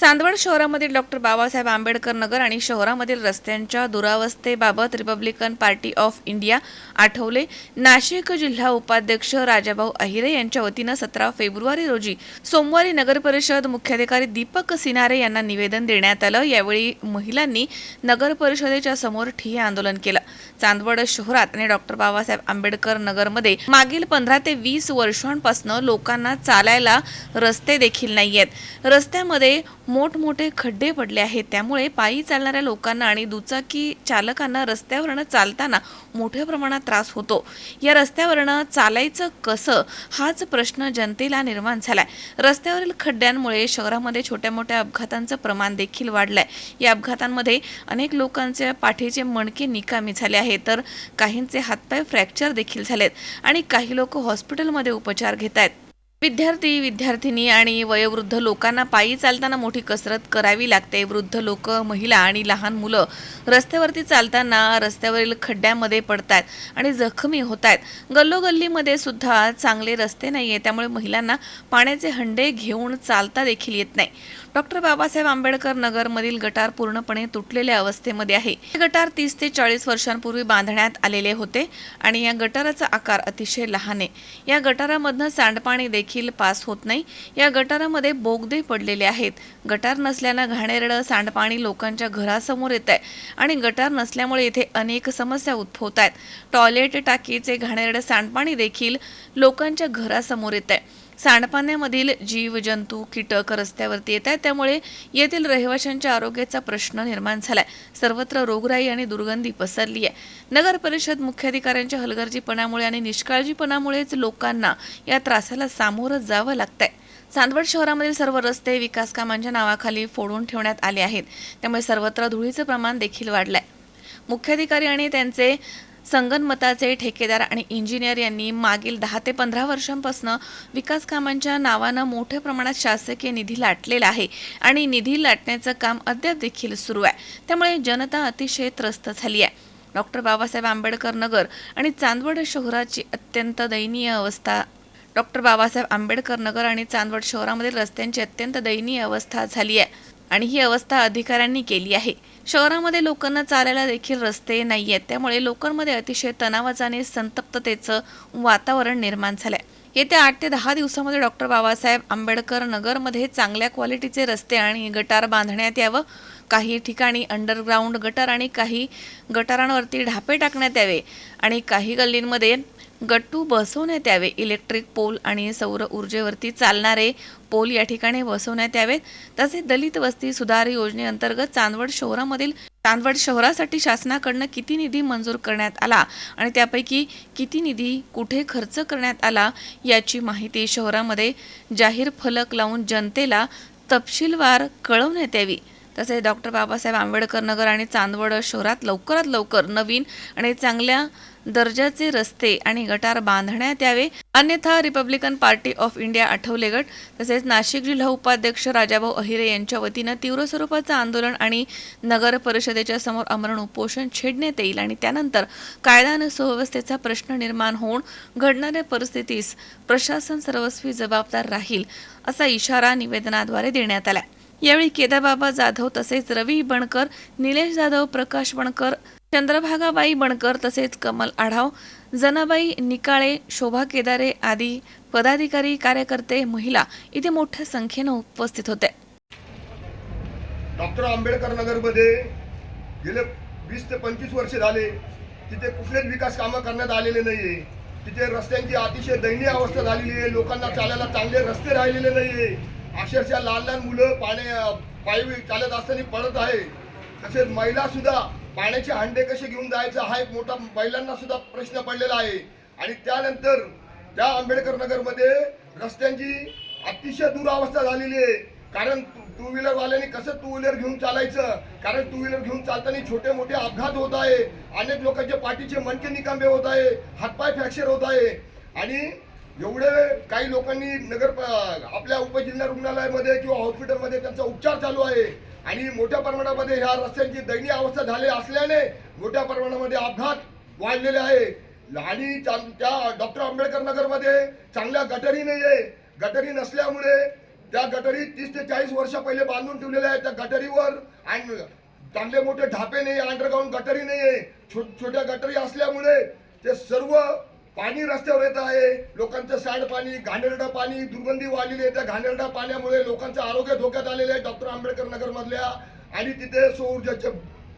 चांदवड शहरामधील डॉक्टर बाबासाहेब आंबेडकर नगर आणि शहरामधील रस्त्यांच्या दुरावस्थेबाबत Republican Party of India Athawale. Nashik जिल्हा उपाध्यक्ष राजाभाऊ अहिरे यांच्या वतीनं सतरा फेब्रुवारी रोजी सोमवारी नगर परिषद मुख्याधिकारी दीपक सिनारे यांना निवेदन देण्यात आलं. यावेळी महिलांनी नगर परिषदेच्या समोर ठिय्या आंदोलन केलं. चांदवड शहरात आणि डॉक्टर बाबासाहेब आंबेडकर नगरमध्ये मागील पंधरा ते वीस वर्षांपासून लोकांना चालायला रस्ते देखील नाही आहेत रस्त्यामध्ये मोठमोठे खड्डे पडले आहेत. त्यामुळे पायी चालणाऱ्या लोकांना आणि दुचाकी चालकांना रस्त्यावरनं चालताना मोठ्या प्रमाणात त्रास होतो. या रस्त्यावरनं चालायचं कसं? हाच प्रश्न जनतेला निर्माण झालाय. रस्त्यावरील खड्ड्यांमुळे शहरामध्ये छोट्या मोठ्या अपघातांचं प्रमाण देखील वाढलंय. या अपघातांमध्ये अनेक लोकांचे पाठीचे मणके निकामी झाले आहेत तर काहींचे हातपाय फ्रॅक्चर देखील झालेत आणि काही लोक हॉस्पिटलमध्ये उपचार घेत आहेत विद्यार्थी विद्यार्थिनी आणि वयोवृद्ध लोकांना पायी चालताना मोठी कसरत करावी लागते. वृद्ध लोक महिला आणि लहान मुलं रस्त्यावरती चालताना रस्त्यावरील खड्ड्यामध्ये पडतात आणि जखमी होत आहेत गल्लोगल्लीमध्ये सुद्धा चांगले रस्ते नाही आहे त्यामुळे महिलांना पाण्याचे हंडे घेऊन चालता देखील येत नाही. डॉक्टर बाबासाहेब आंबेडकर नगरमधील गटार पूर्णपणे तुटलेल्या अवस्थेमध्ये आहे. हे गटार तीस ते चाळीस वर्षांपूर्वी बांधण्यात आलेले होते आणि या गटाराचा आकार अतिशय लहान आहे. या गटारामधनं सांडपाणी देखील देखील पास होत नाही. या गटारामध्ये बोगदे पडलेले आहेत. गटार नसल्यानं घाणेरडं सांडपाणी लोकांच्या घरासमोर येत आहे आणि गटार नसल्यामुळे इथे अनेक समस्या उद्भवत आहेत टॉयलेट टाकीचे घाणेरडं सांडपाणी देखील लोकांच्या घरासमोर येत आहे सांडपाण्यामधील जीव जंतू कीटक रस्त्यावरती येत आहेत त्यामुळे येथील रहिवाशांच्या आरोग्याचा प्रश्न निर्माण झालाय. सर्वत्र रोगराई आणि दुर्गंधी पसरली आहे. नगर परिषद मुख्याधिकाऱ्यांच्या हलगर्जीपणामुळे आणि निष्काळजीपणामुळेच लोकांना या त्रासाला सामोरं जावं लागतंय. चांदवड शहरामधील सर्व रस्ते विकास कामांच्या नावाखाली फोडून ठेवण्यात आले आहेत. त्यामुळे सर्वत्र धुळीचं प्रमाण देखील वाढलंय. मुख्याधिकारी आणि त्यांचे संगनमताचे ठेकेदार आणि इंजिनियर यांनी मागील दहा ते पंधरा वर्षांपासून विकास कामांच्या नावानं मोठ्या प्रमाणात शासकीय निधी लाटलेला आहे आणि निधी लाटण्याचं काम अद्याप देखील सुरू आहे. त्यामुळे जनता अतिशय त्रस्त झाली आहे. डॉक्टर बाबासाहेब आंबेडकर नगर आणि चांदवड शहराची अत्यंत दयनीय अवस्था डॉक्टर बाबासाहेब आंबेडकर नगर आणि चांदवड शहरामधील रस्त्यांची अत्यंत दयनीय अवस्था झाली आहे आणि ही अवस्था अधिकाऱ्यांनी केली आहे. शहरामध्ये लोकांना चालायला देखील रस्ते नाही आहेत त्यामुळे लोकांमध्ये अतिशय तणावाचं आणि संतप्ततेचं वातावरण निर्माण झालंय. येत्या आठ ते दहा दिवसामध्ये डॉक्टर बाबासाहेब आंबेडकर नगरमध्ये चांगल्या क्वालिटीचे रस्ते आणि गटार बांधण्यात यावं. काही ठिकाणी अंडरग्राऊंड गटार आणि काही गटारांवरती ढापे टाकण्यात यावे आणि काही गल्लींमध्ये गट्टू बसवण्यात यावे. इलेक्ट्रिक पोल आणि सौर ऊर्जेवरती चालणारे पोल या ठिकाणी बसवण्यात यावेत. तसेच दलित वस्ती सुधार योजनेअंतर्गत चांदवड शहरामधील चांदवड शहरासाठी शासनाकडनं किती निधी मंजूर करण्यात आला आणि त्यापैकी किती निधी कुठे खर्च करण्यात आला याची माहिती शहरामध्ये जाहीर फलक लावून जनतेला तपशीलवार कळवण्यात यावी. तसेच डॉक्टर बाबासाहेब आंबेडकर नगर आणि चांदवड शहरात लवकरात लवकर नवीन आणि चांगल्या दर्जाचे रस्ते आणि गटार बांधण्यात यावे. अन्यथा Republican Party of India Athawale गट तसेच नाशिक जिल्हा उपाध्यक्ष राजाभाऊ अहिरे यांच्या वतीनं तीव्र स्वरूपाचं आंदोलन आणि नगर परिषदेच्या समोर आमरण उपोषण छेडण्यात येईल आणि त्यानंतर कायदा आणि सुव्यवस्थेचा प्रश्न निर्माण होऊन घडणाऱ्या परिस्थितीस प्रशासन सर्वस्वी जबाबदार राहील असा इशारा निवेदनाद्वारे देण्यात आला. यावेळी केदाबाबा जाधव तसेच रवी बणकर निलेश जाधव प्रकाश बणकर चंद्रभागाबाई बणकर तसेच कमल आढाव जनाबाई निकाळे शोभा केदारे आदी पदाधिकारी कार्यकर्ते महिला इथे मोठ्या संख्येनं उपस्थित होते. डॉक्टर आंबेडकर नगरमध्ये गेले वीस ते पंचवीस वर्ष झाले. तिथे कुठलेच विकास कामं करण्यात आलेले नाही तिथे रस्त्यांची अतिशय दयनीय अवस्था झालेली आहे. लोकांना चालायला चांगले रस्ते राहिलेले नाहीये. अक्षरशः लहान लहान मुलं पाण्या पायी चालत असताना पडत आहे. तसेच महिला सुद्धा पाण्याचे हंडे कसे घेऊन जायचं हा एक मोठा महिलांना सुद्धा प्रश्न पडलेला आहे. आणि त्यानंतर त्या आंबेडकर नगरमध्ये रस्त्यांची अतिशय दुरावस्था झालेली आहे. कारण टू व्हीलरवाल्याने कसं टू व्हीलर घेऊन चालायचं? कारण टू व्हीलर घेऊन चालताना छोटे मोठे अपघात होत आहे. अनेक लोकांचे पाठीचे मनके निकांबे होत आहे. हातपाय फ्रॅक्चर होत आहे. आणि एवढे काही लोकांनी नगर आपल्या उपजिल्हा रुग्णालयामध्ये किंवा हॉस्पिटलमध्ये त्यांचा उपचार चालू आहे. आणि मोठ्या प्रमाणामध्ये ह्या रस्त्यांची दयनीय अवस्था झाली असल्याने मोठ्या प्रमाणामध्ये अपघात वाढलेले आहे. आणि त्या डॉक्टर आंबेडकर नगरमध्ये चांगल्या गटरी नाही आहे गटरी नसल्यामुळे त्या गटरी तीस ते चाळीस वर्ष पहिले बांधून ठेवलेल्या आहेत त्या गटरीवर. आणि चांगले मोठे ढापे नाही अंडरग्राऊंड गटरी नाही आहे छोट छोट्या गटरी असल्यामुळे ते सर्व पाणी रस्त्यावर येत आहे. लोकांचं सांडपाणी घाणेरडं पाणी दुर्गंधी वाढलेली आहे. त्या घाणेरड्या पाण्यामुळे लोकांचं आरोग्य धोक्यात आलेलं आहे. डॉक्टर आंबेडकर नगर मधल्या आणि तिथे सौर्जाचे ऊर्जाचे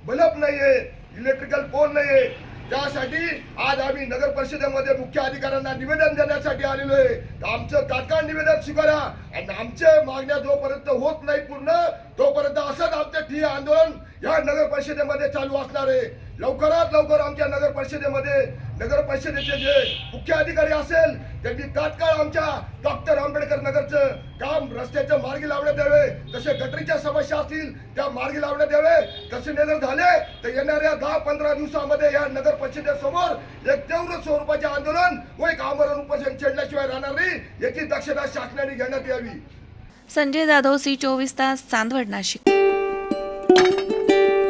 बल्ब नाहीये इलेक्ट्रिकल पोल नाहीये. त्यासाठी आज आम्ही नगर परिषदेमध्ये मुख्य अधिकाऱ्यांना निवेदन देण्यासाठी आलेलो आहे. आमचं तात्काळ निवेदन स्वीकारा. आणि आमच्या मागण्या जोपर्यंत होत नाही पूर्ण तोपर्यंत असंच आमचं ठिय आंदोलन या नगर परिषदेमध्ये चालू असणार आहे. लवकरात लवकर आमच्या नगर परिषदेमध्ये नगर परिषदेचे जे मुख्य अधिकारी असेल त्यांनी तात्काळ आमच्या डॉक्टर आंबेडकर नगरचं काम रस्त्याचं मार्गी लावण्यात यावे. तसे गटरीच्या समस्या असतील त्या मार्गी लावण्यात यावे. तसे नाही झाले तर येणाऱ्या दहा पंधरा दिवसामध्ये या नगर परिषदेसमोर एक तीव्र स्वरूपाचे आंदोलन व एक आमरण उपोषण छेडल्याशिवाय राहणार नाही याची दक्षता शासनाने घेण्यात यावी. संजय जाधव सी चोवीस तास चांदवड नाशिक.